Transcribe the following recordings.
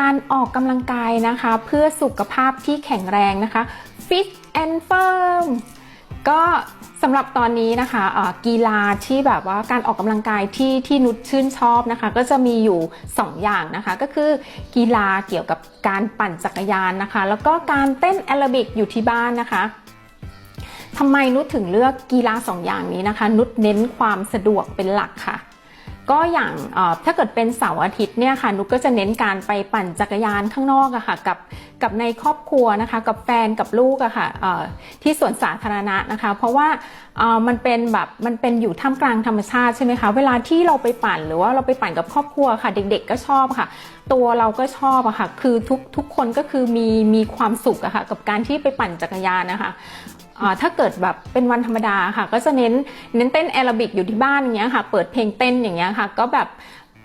การออกกำลังกายนะคะ เพื่อสุขภาพที่แข็งแรงนะคะ fit and firm ก็สำหรับตอนนี้นะคะกีฬาที่แบบว่าการออกกำลังกายที่ที่นุชชื่นชอบนะคะ ก็จะมีอยู่ 2 อย่างนะคะ ก็คือกีฬาเกี่ยวกับการปั่นจักรยานนะคะ แล้วก็การเต้นแอโรบิกอยู่ที่บ้านนะคะทำไมนุชถึงเลือกกีฬา2อย่างนี้นะคะ นุชเน้นความสะดวกเป็นหลักค่ะ ก็อย่างถ้าเกิดเป็นเสาร์อาทิตย์เนี่ยค่ะนุกก็จะเน้นการไปปั่นจักรยานข้างนอกอะค่ะกับกับในครอบครัวนะคะกับแฟนกับลูกอะค่ะที่สวนสาธารณะนะคะ เพราะว่ามันเป็นแบบมันเป็นอยู่ท่ามกลางธรรมชาติใช่ไหมคะเวลาที่เราไปปั่นหรือว่าเราไปปั่นกับครอบครัวค่ะ เด็ก ๆ ก็ชอบค่ะ ตัวเราก็ชอบอะค่ะคือทุกทุกคนก็คือมีมีความสุขอะค่ะกับการที่ไปปั่นจักรยานนะคะ ถ้าเกิดแบบเป็นวันธรรมดาค่ะ ก็จะเน้นเน้นเต้นแอโรบิกอยู่ที่บ้านอย่างเงี้ยค่ะ เปิดเพลงเต้นอย่างเงี้ยค่ะ ก็แบบ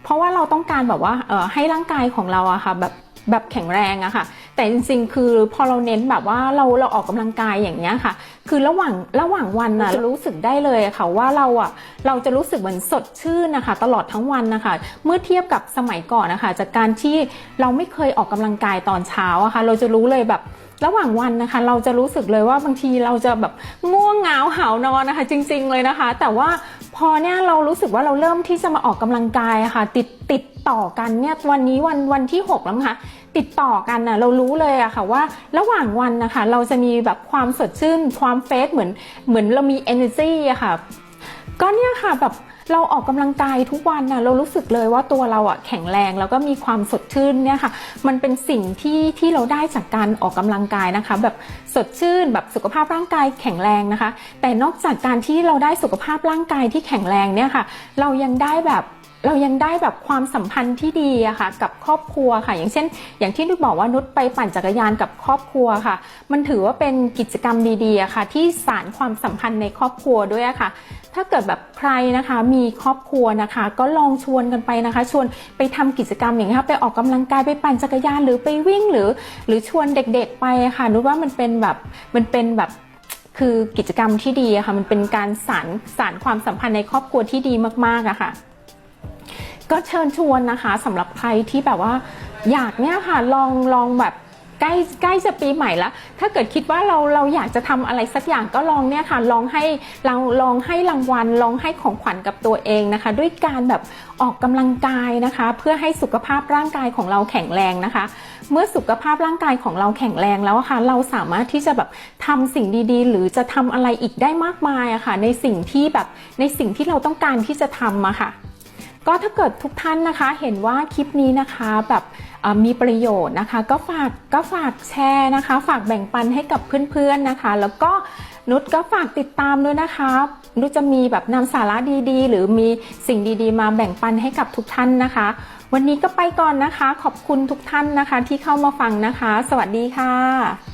เพราะว่าเราต้องการแบบว่าให้ร่างกายของเราอะค่ะแบบ แบบแข็งแรงอะค่ะ แต่จริงๆ คือพอเราเน้นแบบว่าเราเราออกกำลังกายอย่างเงี้ยค่ะ คือระหว่างระหว่างวันน่ะเรารู้สึกได้เลยอะค่ะว่าเราอะเราจะรู้สึกเหมือนสดชื่นนะคะ ตลอดทั้งวันนะคะ เมื่อเทียบกับสมัยก่อนนะคะ จากการที่เราไม่เคยออกกำลังกายตอนเช้าอะค่ะ เราจะรู้เลยแบบระหว่างวันนะคะ เราจะรู้สึกเลยว่าบางทีเราจะแบบง่วงเหงาหาวนอนนะคะ จริง ๆเลยนะคะ แต่ว่าพ อเนี่ยเรารู้สึกว่าเราเริ่มที่จะมาออกกำลังกายค่ะ ติดติดต่อกันเนี่ยวันนี้วันวันที่ 6 แล้วมั้งคะติดต่อกันน่ะเรารู้เลยอะค่ะว่าระหว่างวันนะคะเราจะมีแบบความสดชื่นความเฟสเหมือนเหมือนเรามี energy อะค่ะ ก็เนี่ยค่ะแบบเราออกกำลังกายทุกวันนะเรารู้สึกเลยว่าตัวเราอะแข็งแรงแล้วก็มีความสดชื่นเนี่ยค่ะ มันเป็นสิ่งที่ที่เราได้จากการออกกำลังกายนะคะ แบบสดชื่นแบบสุขภาพร่างกายแข็งแรงนะคะ แต่นอกจากการที่เราได้สุขภาพร่างกายที่แข็งแรงเนี่ยค่ะ เรายังได้แบบ เรายังได้แบบความสัมพันธ์ที่ดีอะค่ะ กับครอบครัวค่ะ อย่างเช่น อย่างที่นุชบอกว่านุชไปปั่นจักรยานกับครอบครัวค่ะ มันถือว่าเป็นกิจกรรมดีๆอะค่ะ ที่สานความสัมพันธ์ในครอบครัวด้วยอะค่ะ ถ้าเกิดแบบใครนะคะมีครอบครัวนะคะ ก็ลองชวนกันไปนะคะ ชวนไปทำกิจกรรมอย่างนี้ยค่ะไปออกกำลังกายไปปั่นจักรยานหรือไปวิ่งหรือ หรือชวนเด็กๆไปค่ะนุชว่ามันเป็นแบบมันเป็นแบบคือกิจกรรมที่ดีอะค่ะ มันเป็นการสานสานความสัมพันธ์ในครอบครัวที่ดีมากๆอะค่ะ ก็เชิญชวนนะคะสำหรับใครที่แบบว่า อยากเนี่ยค่ะลองลองแบบใกล้ใกล้จะปีใหม่แล้ว ถ้าเกิดคิดว่าเราเราอยากจะทำอะไรสักอย่างก็ลองเนี่ยค่ะ ลองให้เราลองให้รางวัล ลองให้ของขวัญกับตัวเองนะคะ ด้วยการแบบออกกำลังกายนะคะ เพื่อให้สุขภาพร่างกายของเราแข็งแรงนะคะ เมื่อสุขภาพร่างกายของเราแข็งแรงแล้วะค่ะ เราสามารถที่จะแบบทำสิ่งดีๆ หรือจะทำอะไรอีกได้มากมายอะค่ะ ในสิ่งที่แบบในสิ่งที่เราต้องการที่จะทำอะค่ะ ก็ถ้าเกิดทุกท่านนะคะเห็นว่าคลิปนี้นะคะแบบมีประโยชน์นะคะ ก็ฝากก็ฝากแชร์นะคะ ฝากแบ่งปันให้กับเพื่อนๆนะคะ แล้วก็นุชก็ฝากติดตามด้วยนะคะนุชจะมีแบบนำสาระดีๆ หรือมีสิ่งดีๆ มาแบ่งปันให้กับทุกท่านนะคะ วันนี้ก็ไปก่อนนะคะ ขอบคุณทุกท่านนะคะ ที่เข้ามาฟังนะคะ สวัสดีค่ะ